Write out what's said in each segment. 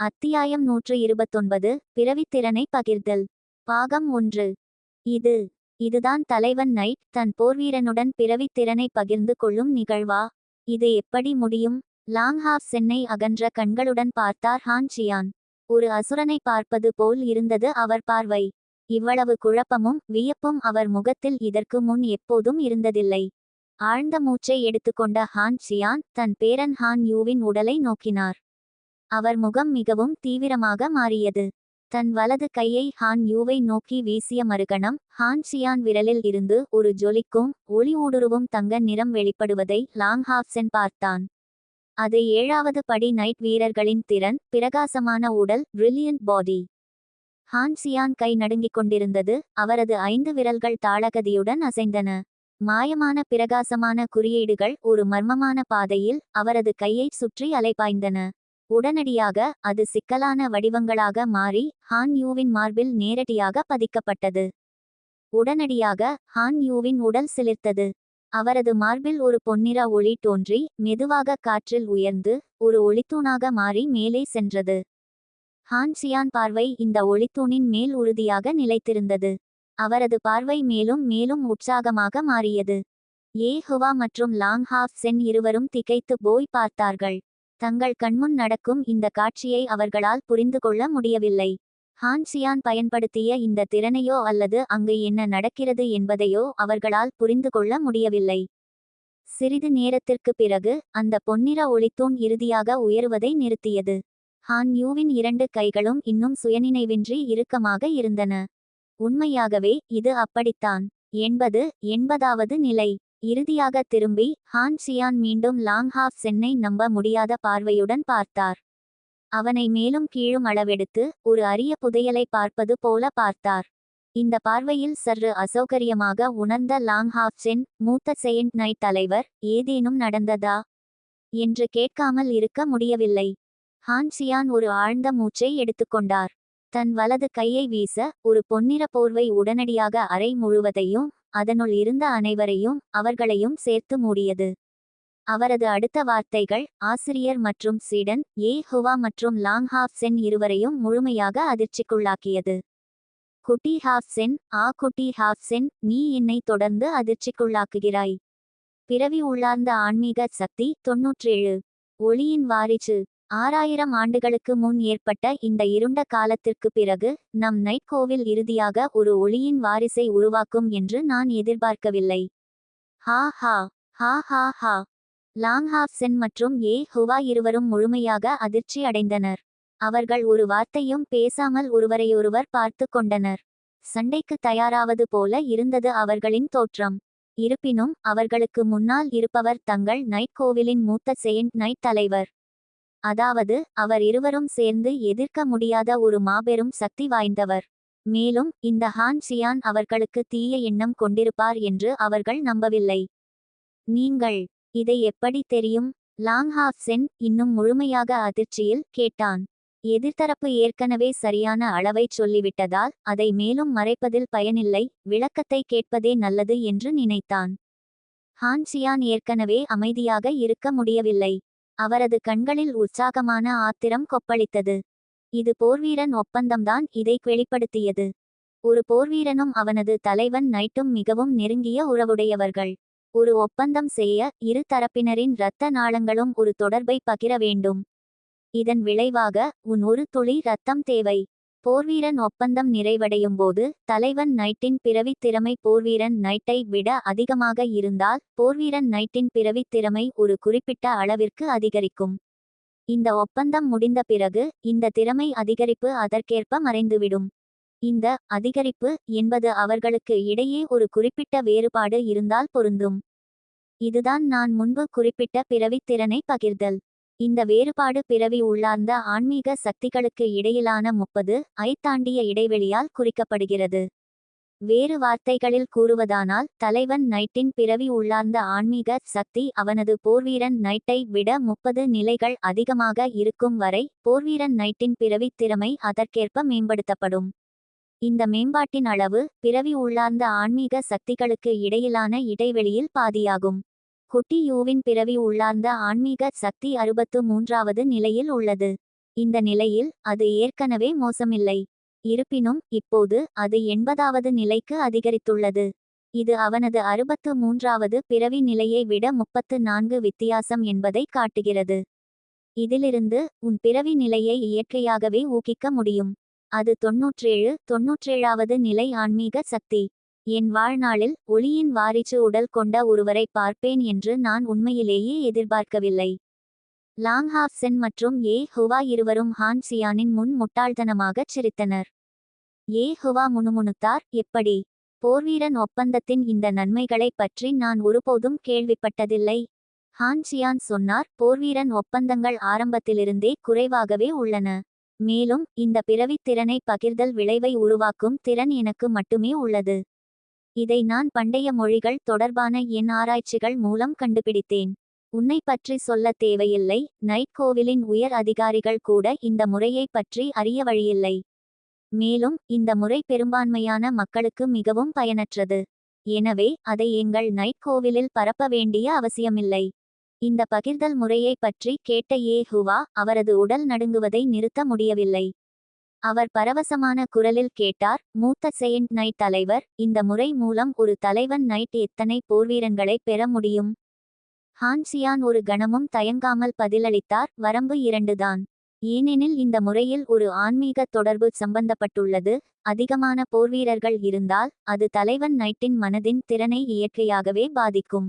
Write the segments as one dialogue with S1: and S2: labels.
S1: அத்தியாயம் நூற்று இருபத்தொன்பது பிறவித்திறனை பகிர்தல். பாகம் ஒன்று. இது இதுதான் தலைவன் நைட் தன் போர்வீரனுடன் பிறவித்திறனை பகிர்ந்து கொள்ளும் நிகழ்வா? இது எப்படி முடியும்? லாங்ஹாஃப் சென்னை அகன்ற கண்களுடன் பார்த்தார் ஹான் சியான். ஒரு அசுரனை பார்ப்பது போல் இருந்தது அவர் பார்வை. இவ்வளவு குழப்பமும் வியப்பும் அவர் முகத்தில் இதற்கு முன் எப்போதும் இருந்ததில்லை. ஆழ்ந்த மூச்சை எடுத்துக்கொண்ட ஹான் சியான் தன் பேரன் ஹான் யூவின் உடலை நோக்கினார். அவர் முகம் மிகவும் தீவிரமாக மாறியது. தன் வலது கையை ஹான் யூவை நோக்கி வீசிய மறுகணம் ஹான் சியான் விரலில் இருந்து ஒரு ஜொலிக்கும் ஒளி ஊடுருவும் தங்க நிறம் வெளிப்படுவதை லாங் ஹாப்சென் பார்த்தான். அது ஏழாவது படி நைட் வீரர்களின் திறன் பிரகாசமான உடல் பிரில்லியன்ட் பாடி ஹான் சியான் கை நடுங்கிக் கொண்டிருந்தது அவரது ஐந்து விரல்கள் தாளகதியுடன் அசைந்தன. மாயமான பிரகாசமான குறியீடுகள் ஒரு மர்மமான பாதையில் அவரது கையைச் சுற்றி அலைபாய்ந்தன. உடனடியாக அது சிக்கலான வடிவங்களாக மாறி ஹான் யூவின் மார்பில் நேரடியாக பதிக்கப்பட்டது. உடனடியாக ஹான் யூவின் உடல் சிலிர்த்தது. அவரது மார்பில் ஒரு பொன்னிற ஒளி தோன்றி மெதுவாக காற்றில் உயர்ந்து ஒரு ஒளித்தூணாக மாறி மேலே சென்றது. ஹான் சியான் பார்வை இந்த ஒளித்தூணின் மேல் உறுதியாக நிலைத்திருந்தது. அவரது பார்வை மேலும் மேலும் உற்சாகமாக மாறியது. ஏ ஹுவா மற்றும் லாங் ஹாஃப் சென் இருவரும் திகைத்து போய் பார்த்தார்கள். தங்கள் கண்முன் நடக்கும் இந்த காட்சியை அவர்களால் புரிந்து கொள்ள முடியவில்லை. ஹான் சியான் பயன்படுத்திய இந்த திறனையோ அல்லது அங்கு என்ன நடக்கிறது என்பதையோ அவர்களால் புரிந்து கொள்ள முடியவில்லை. சிறிது நேரத்திற்கு பிறகு அந்த பொன்னிற ஒளித்தூண் இறுதியாக உயருவதை நிறுத்தியது. ஹான் யூவின் இரண்டு கைகளும் இன்னும் சுயநினைவின்றி இறுக்கமாக இருந்தன. உண்மையாகவே இது அப்படித்தான். என்பது எண்பதாவது நிலை. இறுதியாக திரும்பி ஹான் சியான் மீண்டும் லாங் ஹாஃப் சென்னை நம்ப முடியாத பார்வையுடன் பார்த்தார். அவனை மேலும் கீழும் அளவெடுத்து ஒரு அரிய புதையலை பார்ப்பது போல பார்த்தார். இந்த பார்வையில் சற்று அசௌகரியமாக உணர்ந்த லாங் ஹாஃப் சென் மூத்த செயின்ட் நைட் தலைவர் ஏதேனும் நடந்ததா என்று கேட்காமல் இருக்க முடியவில்லை. ஹான் சியான் ஒரு ஆழ்ந்த மூச்சை எடுத்துக்கொண்டார் தன் வலது கையை வீச ஒரு பொன்னிற போர்வை உடனடியாக அறை முழுவதையும் அதனுள் இருந்த அனைவரையும் அவர்களையும் சேர்த்து மூடியது. அவரது அடுத்த வார்த்தைகள் ஆசிரியர் மற்றும் சீடன் ஏ ஹுவா மற்றும் லாங் ஹாஃப் சென் இருவரையும் முழுமையாக அதிர்ச்சிக்குள்ளாக்கியது. குட்டி ஹாஃப் சென் ஆ குட்டி ஹாஃப் சென் நீ என்னை தொடர்ந்து அதிர்ச்சிக்குள்ளாக்குகிறாய். பிறவி உள்ளார்ந்த ஆன்மீக சக்தி தொன்னூற்றேழு. ஒளியின் வாரிசு. ஆறாயிரம் ஆண்டுகளுக்கு முன் ஏற்பட்ட இந்த இருண்ட காலத்திற்கு பிறகு நம் நைட் கோவில் இறுதியாக ஒரு ஒளியின் வாரிசை உருவாக்கும் என்று நான் எதிர்பார்க்கவில்லை. ஹா ஹா ஹா ஹா ஹா. லாங் ஹாஃப் சென் மற்றும் ஏ ஹுவா இருவரும் முழுமையாக அதிர்ச்சி அடைந்தனர். அவர்கள் ஒரு வார்த்தையும் பேசாமல் ஒருவரையொருவர் பார்த்து கொண்டனர். சண்டைக்கு தயாராவது போல இருந்தது அவர்களின் தோற்றம். இருப்பினும் அவர்களுக்கு முன்னால் இருப்பவர் தங்கள் நைட் கோவிலின் மூத்த செயின்ட் நைட் தலைவர். அதாவது அவர் இருவரும் சேர்ந்து எதிர்க்க முடியாத ஒரு மாபெரும் சக்தி வாய்ந்தவர். மேலும் இந்த ஹான் சியான் அவர்களுக்கு தீய எண்ணம் கொண்டிருப்பார் என்று அவர்கள் நம்பவில்லை. நீங்கள் இதை எப்படி தெரியும்? லாங் ஹாஃப் சென் இன்னும் முழுமையாக அதிர்ச்சியில் கேட்டான். எதிர்த்தரப்பு ஏற்கனவே சரியான அளவை சொல்லிவிட்டதால் அதை மேலும் மறைப்பதில் பயனில்லை விளக்கத்தை கேட்பதே நல்லது என்று நினைத்தான். ஹான்சியான் ஏற்கனவே அமைதியாக இருக்க முடியவில்லை. அவரது கண்களில் உற்சாகமான ஆத்திரம் கொப்பளித்தது. இது போர்வீரன் ஒப்பந்தம்தான் இதை வெளிப்படுத்தியது. ஒரு போர்வீரனும் அவனது தலைவன் நைட்டும் மிகவும் நெருங்கிய உறவுடையவர்கள். ஒரு ஒப்பந்தம் செய்ய இரு தரப்பினரின் இரத்த நாளங்களும் ஒரு தொடர்பை பகிர வேண்டும். இதன் விளைவாக உன் ஒரு துளி இரத்தம் தேவை. போர்வீரன் ஒப்பந்தம் நிறைவடையும் போது தலைவன் நைட்டின் பிறவித் திறமை போர்வீரன் நைட்டை விட அதிகமாக இருந்தால் போர்வீரன் நைட்டின் பிறவித் திறமை ஒரு குறிப்பிட்ட அளவிற்கு அதிகரிக்கும். இந்த ஒப்பந்தம் முடிந்த பிறகு இந்த திறமை அதிகரிப்பு அதற்கேற்ப மறைந்துவிடும். இந்த அதிகரிப்பு என்பது அவர்களுக்கு இடையே ஒரு குறிப்பிட்ட வேறுபாடு இருந்தால் பொருந்தும். இதுதான் நான் முன்பு குறிப்பிட்ட பிறவித்திறனை பகிர்தல். இந்த வேறுபாடு பிறவி உள்ளார்ந்த ஆன்மீக சக்திகளுக்கு இடையிலான முப்பது ஐ தாண்டிய இடைவெளியால் குறிக்கப்படுகிறது. வேறு வார்த்தைகளில் கூறுவதானால் தலைவன் நைட்டின் பிறவி உள்ளார்ந்த ஆன்மீக சக்தி அவனது போர்வீரன் நைட்டை விட முப்பது நிலைகள் அதிகமாக இருக்கும் வரை போர்வீரன் நைட்டின் பிறவி திறமை அதற்கேற்ப மேம்படுத்தப்படும். இந்த மேம்பாட்டின் அளவு பிறவி உள்ளார்ந்த ஆன்மீக சக்திகளுக்கு இடையிலான இடைவெளியில் பாதியாகும். குட்டியூவின் பிறவி உள்ளார்ந்த ஆன்மீக சக்தி அறுபத்து மூன்றாவது நிலையில் உள்ளது. இந்த நிலையில் அது ஏற்கனவே மோசமில்லை. இருப்பினும் இப்போது அது எண்பதாவது நிலைக்கு அதிகரித்துள்ளது. இது அவனது அறுபத்து மூன்றாவது பிறவி நிலையை விட முப்பத்து நான்கு வித்தியாசம் என்பதை காட்டுகிறது. இதிலிருந்து உன் பிறவி நிலையை இயற்கையாகவே ஊகிக்க முடியும். அது தொன்னூற்றேழு தொன்னூற்றேழாவது நிலை ஆன்மீக சக்தி. என் வாழ்நாளில் ஒளியின் வாரிச்சு உடல் கொண்ட ஒருவரை பார்ப்பேன் என்று நான் உண்மையிலேயே எதிர்பார்க்கவில்லை. லாங் சென் மற்றும் ஏ ஹுவா இருவரும் ஹான் சியானின் முன் முட்டாள்தனமாகச் சிரித்தனர். ஏ ஹுவா முணுமுணுத்தார் எப்படி? போர்வீரன் ஒப்பந்தத்தின் இந்த நன்மைகளைப் பற்றி நான் ஒருபோதும் கேள்விப்பட்டதில்லை. ஹான் சியான் சொன்னார் போர்வீரன் ஒப்பந்தங்கள் ஆரம்பத்திலிருந்தே குறைவாகவே உள்ளன. மேலும் இந்த பிறவித் திறனை பகிர்தல் விளைவை உருவாக்கும் திறன் எனக்கு மட்டுமே உள்ளது. இதை நான் பண்டைய மொழிகள் தொடர்பான என் ஆராய்ச்சிகள் மூலம் கண்டுபிடித்தேன். உன்னை பற்றி சொல்ல தேவையில்லை. நைட் கோவிலின் உயர் அதிகாரிகள் கூட இந்த முறையை பற்றி அறிய வழியில்லை. மேலும் இந்த முறை பெரும்பான்மையான மக்களுக்கு மிகவும் பயனற்றது. எனவே அதை எங்கள் நைட் கோவிலில் பரப்ப வேண்டிய அவசியமில்லை. இந்த பகிர்தல் முறையை பற்றி கேட்ட ஏ ஹுவா அவரது உடல் நடுங்குவதை நிறுத்த முடியவில்லை. அவர் பரவசமான குரலில் கேட்டார் மூத்த செயின்ட் நைட் தலைவர் இந்த முறை மூலம் ஒரு தலைவன் நைட் எத்தனை போர்வீரங்களை பெற முடியும்? ஹான்சியான் ஒரு கணமும் தயங்காமல் பதிலளித்தார் வரம்பு இரண்டுதான் ஏனெனில் இந்த முறையில் ஒரு ஆன்மீக தொடர்பு சம்பந்தப்பட்டுள்ளது அதிகமான போர்வீரர்கள் இருந்தால் அது தலைவன் நைட்டின் மனதின் திறனை இயற்கையாகவே பாதிக்கும்.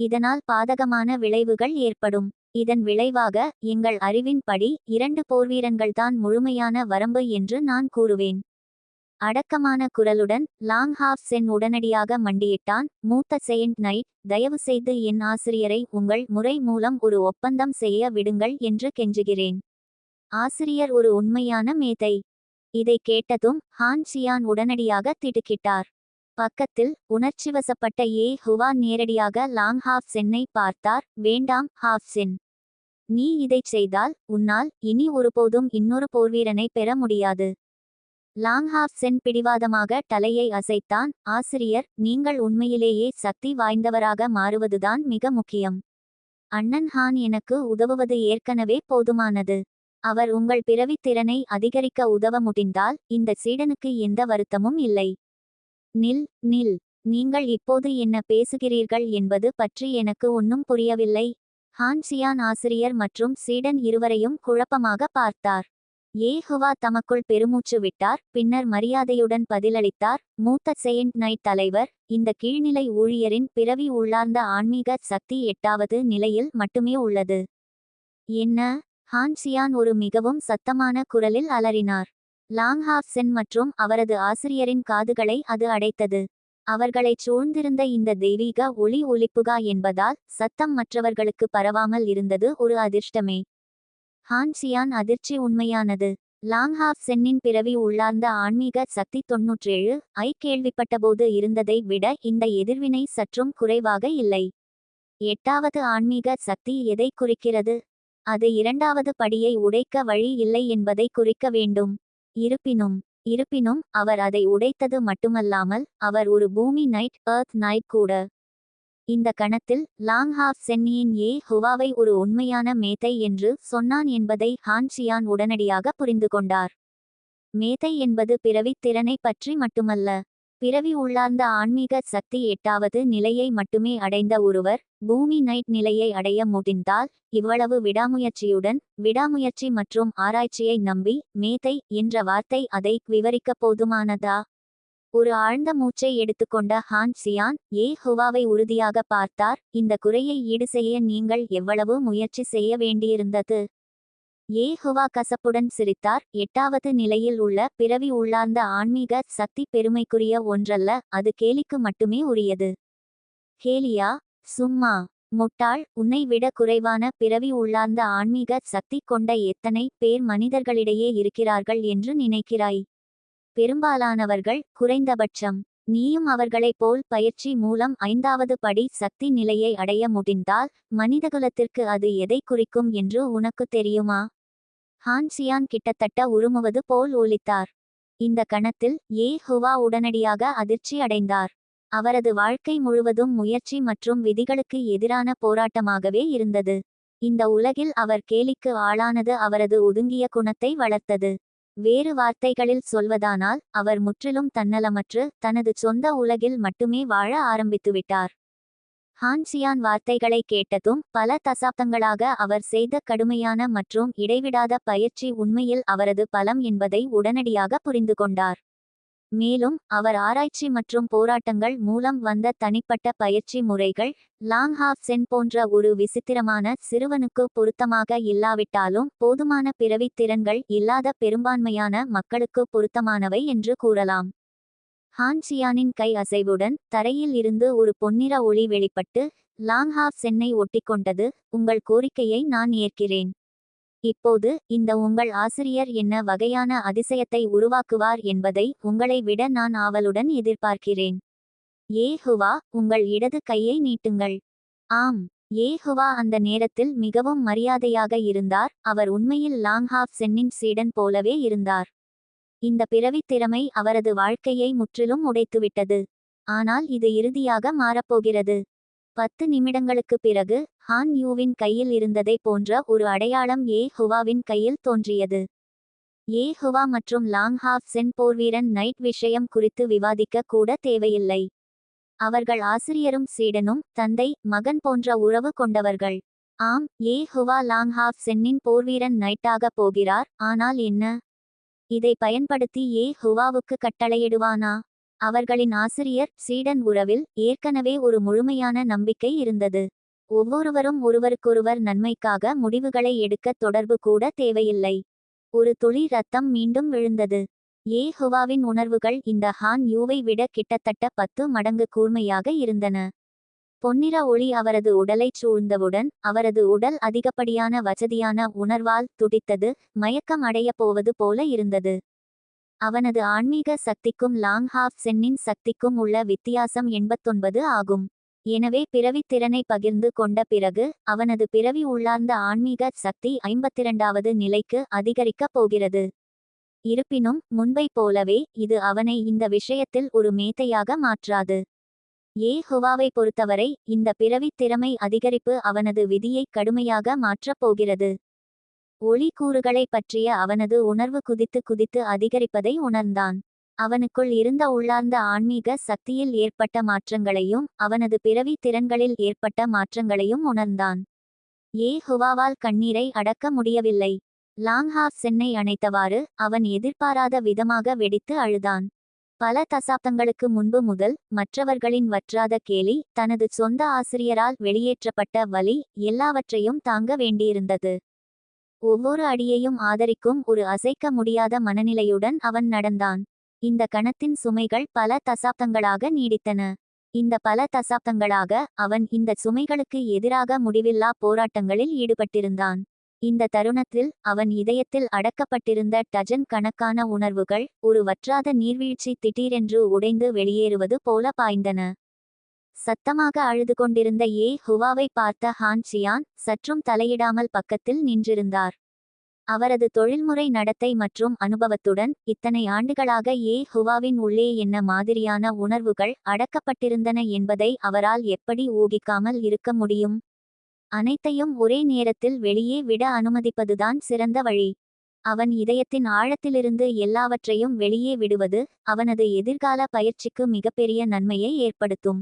S1: இதனால் பாதகமான விளைவுகள் ஏற்படும். இதன் விளைவாக எங்கள் அறிவின்படி இரண்டு போர்வீரன்கள்தான் முழுமையான வரம்பு என்று நான் கூறுவேன். அடக்கமான குரலுடன் லாங் ஹாஃப் சென் உடனடியாக மண்டியிட்டான். மூத்த செயின்ட் நைட் தயவுசெய்து என் ஆசிரியரை உங்கள் முறை மூலம் ஒரு ஒப்பந்தம் செய்ய விடுங்கள் என்று கெஞ்சுகிறேன். ஆசிரியர் ஒரு உண்மையான மேதை. இதை கேட்டதும் ஹான் சியான் உடனடியாக திடுக்கிட்டார். பக்கத்தில் உணர்ச்சிவசப்பட்ட ஏ ஹுவா நேரடியாக லாங் ஹாஃப் சென்னை பார்த்தார். வேண்டாம் ஹாஃப் சென். நீ இதைச் செய்தால் உன்னால் இனி ஒருபோதும் இன்னொரு போர்வீரனை பெற முடியாது. லாங்ஹாஃப் சென் பிடிவாதமாக தலையை அசைத்தான். ஆசிரியர் நீங்கள் உண்மையிலேயே சக்தி வாய்ந்தவராக மாறுவதுதான் மிக முக்கியம். அண்ணன் ஹான் எனக்கு உதவுவது ஏற்கனவே போதுமானது. அவர் உங்கள் பிறவித் திறனை அதிகரிக்க உதவ முடிந்தால் இந்த சீடனுக்கு எந்த வருத்தமும் இல்லை. நில் நில். நீங்கள் இப்போது என்ன பேசுகிறீர்கள் என்பது பற்றி எனக்கு ஒன்னும் புரியவில்லை. ஹான்சியான் ஆசிரியர் மற்றும் சீடன் இருவரையும் குழப்பமாக பார்த்தார். ஏஹுவா தமக்குள் பெருமூச்சு விட்டார் பின்னர் மரியாதையுடன் பதிலளித்தார் மூத்த செயின்ட் நைட் தலைவர் இந்த கீழ்நிலை ஊழியரின் பிறவி உள்ளார்ந்த ஆன்மீக சக்தி எட்டாவது நிலையில் மட்டுமே உள்ளது. என்ன ஹான்சியான் ஒரு மிகவும் சத்தமான குரலில் அலறினார். லாங்ஹாஃப் சென் மற்றும் அவரது ஆசிரியரின் காதுகளை அது அடைத்தது. அவர்களைச் சூழ்ந்திருந்த இந்த தெய்வீக ஒளி ஒலிப்புகா என்பதால் சத்தம் மற்றவர்களுக்கு பரவாமல் இருந்தது ஒரு அதிர்ஷ்டமே. ஹான்சியான் அதிர்ச்சி உண்மையானது. லாங்ஹாஃப் சென்னின் பிறவி உள்ளார்ந்த ஆன்மீக சக்தி தொன்னூற்றேழு ஐ கேள்விப்பட்டபோது இருந்ததை விட இந்த எதிர்வினை சற்றும் குறைவாக இல்லை. எட்டாவது ஆன்மீக சக்தி எதை குறிக்கிறது? அது இரண்டாவது படியை உடைக்க வழி இல்லை என்பதை குறிக்க வேண்டும். இருப்பினும் இருப்பினும் அவர் அதை உடைத்தது மட்டுமல்லாமல் அவர் ஒரு பூமி நைட் எர்த் நைட் கூட. இந்த கணத்தில் லாங் ஹாஃப் சென்னியின் ஏ ஹுவாவை ஒரு உண்மையான மேத்தை என்று சொன்னான் என்பதை ஹான்ஷியான் உடனடியாக புரிந்து கொண்டார். மேத்தை என்பது பிறவித் திறனை பற்றி மட்டுமல்ல. பிறவி உள்ளார்ந்த ஆன்மீக சக்தி எட்டாவது நிலையை மட்டுமே அடைந்த ஒருவர் பூமி நைட் நிலையை அடைய முடிந்தால் இவ்வளவு விடாமுயற்சியுடன் விடாமுயற்சி மற்றும் ஆராய்ச்சியை நம்பி மேதை என்ற வார்த்தை அதை விவரிக்க போதுமானதா? ஒரு ஆழ்ந்த மூச்சை எடுத்துக்கொண்ட ஹான் சியான் ஏ ஹுவாவை உறுதியாக பார்த்தார் இந்த குறையை ஈடு செய்ய நீங்கள் எவ்வளவு முயற்சி செய்ய வேண்டியிருந்தது? ஏ ஹுவா கசப்புடன் சிரித்தார். எட்டாவது நிலையில் உள்ள பிறவி உள்ளார்ந்த ஆன்மீக சக்தி பெருமைக்குரிய ஒன்றல்ல அது கேலிக்கு மட்டுமே உரியது. கேலியா சும்மா முட்டாள் உன்னை விட குறைவான பிறவி உள்ளார்ந்த ஆன்மீக சக்தி கொண்ட எத்தனை பேர் மனிதர்களிடையே இருக்கிறார்கள் என்று நினைக்கிறாய். பெரும்பாலானவர்கள் குறைந்தபட்சம் நீயும் அவர்களைப் போல் பயிற்சி மூலம் ஐந்தாவது படி சக்தி நிலையை அடைய முடிந்தால் மனிதகுலத்திற்கு அது எதை குறிக்கும் என்று உனக்கு தெரியுமா? ஹான் சியான் கிட்டத்தட்ட உருமுவது போல் ஒலித்தார். இந்த கணத்தில் ஏ ஹுவா உடனடியாக அதிர்ச்சி அடைந்தார். அவரது வாழ்க்கை முழுவதும் முயற்சி மற்றும் விதிகளுக்கு எதிரான போராட்டமாகவே இருந்தது. இந்த உலகில் அவர் கேலிக்கு ஆளானது அவரது ஒதுங்கிய குணத்தை வளர்த்தது. வேறு வார்த்தைகளில் சொல்வதானால் அவர் முற்றிலும் தன்னலமற்று தனது சொந்த உலகில் மட்டுமே வாழ ஆரம்பித்துவிட்டார். ஹான்சியான் வார்த்தைகளை கேட்டதும் பல தசாப்தங்களாக அவர் செய்த கடுமையான மற்றும் இடைவிடாத பயிற்சி உண்மையில் அவரது பலம் என்பதை உடனடியாக புரிந்து கொண்டார். மேலும் அவர் ஆராய்ச்சி மற்றும் போராட்டங்கள் மூலம் வந்த தனிப்பட்ட பயிற்சி முறைகள் லாங் ஹாஃப் சென் போன்ற ஒரு விசித்திரமான சிறுவனுக்கு பொருத்தமாக இல்லாவிட்டாலும் போதுமான பிறவித் திறன்கள் இல்லாத பெரும்பான்மையான மக்களுக்கு பொருத்தமானவை என்று கூறலாம். ஹான்சியானின் கை அசைவுடன் தரையில் இருந்து ஒரு பொன்னிற ஒளி வெளிப்பட்டு லாங்ஹாஃப் சென்னை ஒட்டிக்கொண்டது. உங்கள் கோரிக்கையை நான் ஏற்கிறேன். இப்போது இந்த உங்கள் ஆசிரியர் என்ன வகையான அதிசயத்தை உருவாக்குவார் என்பதை உங்களை விட நான் ஆவலுடன் எதிர்பார்க்கிறேன். ஏ ஹுவா உங்கள் இடது கையை நீட்டுங்கள். ஆம். ஏ ஹுவா அந்த நேரத்தில் மிகவும் மரியாதையாக இருந்தார். அவர் உண்மையில் லாங்ஹாஃப் சென்னின் சீடன் போலவே இருந்தார். இந்த பிறவித் திறமை அவரது வாழ்க்கையை முற்றிலும் உடைத்துவிட்டது. ஆனால் இது இறுதியாக மாறப்போகிறது. பத்து நிமிடங்களுக்குப் பிறகு ஹான் யூவின் கையில் இருந்ததை போன்ற ஒரு அடையாளம் ஏ ஹுவாவின் கையில் தோன்றியது. ஏ ஹுவா மற்றும் லாங் ஹாஃப் சென் போர்வீரன் நைட் விஷயம் குறித்து விவாதிக்க கூட தேவையில்லை. அவர்கள் ஆசிரியரும் சீடனும் தந்தை மகன் போன்ற உறவு கொண்டவர்கள். ஆம் ஏ ஹுவா லாங் ஹாஃப் சென்னின் போர்வீரன் நைட்டாக போகிறார் ஆனால் என்ன? இதை பயன்படுத்தி ஏ ஹுவாவுக்கு கட்டளையிடுவானா? அவர்களின் ஆசிரியர் சீடன் உறவில் ஏற்கனவே ஒரு முழுமையான நம்பிக்கை இருந்தது. ஒவ்வொருவரும் ஒருவருக்கொருவர் நன்மைக்காக முடிவுகளை எடுக்க தொடர்பு கூட தேவையில்லை. ஒரு துளி ரத்தம் மீண்டும் விழுந்தது. ஏ ஹுவாவின் உணர்வுகள் இந்த ஹான் யூவை விட கிட்டத்தட்ட பத்து மடங்கு கூர்மையாக இருந்தன. பொன்னிற ஒளி அவரது உடலைச் சூழ்ந்தவுடன் அவரது உடல் அதிகப்படியான வசதியான உணர்வால் துடித்தது மயக்கம் அடையப் போவது போல இருந்தது. அவனது ஆன்மீக சக்திக்கும் லாங் ஹாஃப் சென்னின் சக்திக்கும் உள்ள வித்தியாசம் எண்பத்தொன்பது ஆகும். எனவே பிறவித் திறனை பகிர்ந்து கொண்ட பிறகு அவனது பிறவி உள்ளார்ந்த ஆன்மீக சக்தி ஐம்பத்திரண்டாவது நிலைக்கு அதிகரிக்கப் போகிறது. இருப்பினும் முன்பை போலவே இது அவனை இந்த விஷயத்தில் ஒரு மேத்தையாக மாற்றாது. ஏ ஹுவாவை பொறுத்தவரை இந்த பிறவித் திறமை அதிகரிப்பு அவனது விதியை கடுமையாக மாற்றப் போகிறது. ஒளி கூறுகளை பற்றிய அவனது உணர்வு குதித்து குதித்து அதிகரிப்பதை உணர்ந்தான். அவனுக்குள் இருந்த உள்ளார்ந்த ஆன்மீக சக்தியில் ஏற்பட்ட மாற்றங்களையும் அவனது பிறவி திறன்களில் ஏற்பட்ட மாற்றங்களையும் உணர்ந்தான். ஏ ஹுவாவால் கண்ணீரை அடக்க முடியவில்லை. லாங்ஹாஃப் சென்னை அணைத்தவாறு அவன் எதிர்பாராத விதமாக வெடித்து அழுதான். பல தசாப்தங்களுக்கு முன்பு முதல் மற்றவர்களின் வற்றாத கேலி தனது சொந்த ஆசிரியரால் வெளியேற்றப்பட்ட வலி எல்லாவற்றையும் தாங்க வேண்டியிருந்தது. ஒவ்வொரு அடியையும் ஆதரிக்கும் ஒரு அசைக்க முடியாத மனநிலையுடன் அவன் நடந்தான். இந்த கணத்தின் சுமைகள் பல தசாப்தங்களாக நீடித்தன. இந்த பல தசாப்தங்களாக அவன் இந்த சுமைகளுக்கு எதிராக முடிவில்லா போராட்டங்களில் ஈடுபட்டிருந்தான். இந்த தருணத்தில் அவன் இதயத்தில் அடக்கப்பட்டிருந்த டஜன் கணக்கான உணர்வுகள் ஒரு வற்றாத நீர்வீழ்ச்சி திடீரென்று உடைந்து வெளியேறுவது போல பாய்ந்தன. சத்தமாக அழுது கொண்டிருந்த ஏ ஹுவாவை பார்த்த ஹான் சியான் சற்றும் தலையிடாமல் பக்கத்தில் நின்றிருந்தார். அவரது தொழில்முறை நடத்தை மற்றும் அனுபவத்துடன் இத்தனை ஆண்டுகளாக ஏ ஹுவாவின் உள்ளே என்ன மாதிரியான உணர்வுகள் அடக்கப்பட்டிருந்தன என்பதை அவரால் எப்படி ஊகிக்காமல் இருக்க முடியும்? அனைத்தையும் ஒரே நேரத்தில் வெளியே விட அனுமதிப்பதுதான் சிறந்த வழி. அவன் இதயத்தின் ஆழத்திலிருந்து எல்லாவற்றையும் வெளியே விடுவது அவனது எதிர்கால பயிற்சிக்கு மிகப்பெரிய நன்மையை ஏற்படுத்தும்.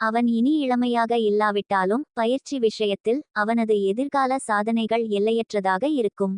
S1: அவன் இனி இளமையாக இல்லாவிட்டாலும் பயிற்சி விஷயத்தில் அவனது எதிர்கால சாதனைகள் எல்லையற்றதாக இருக்கும்.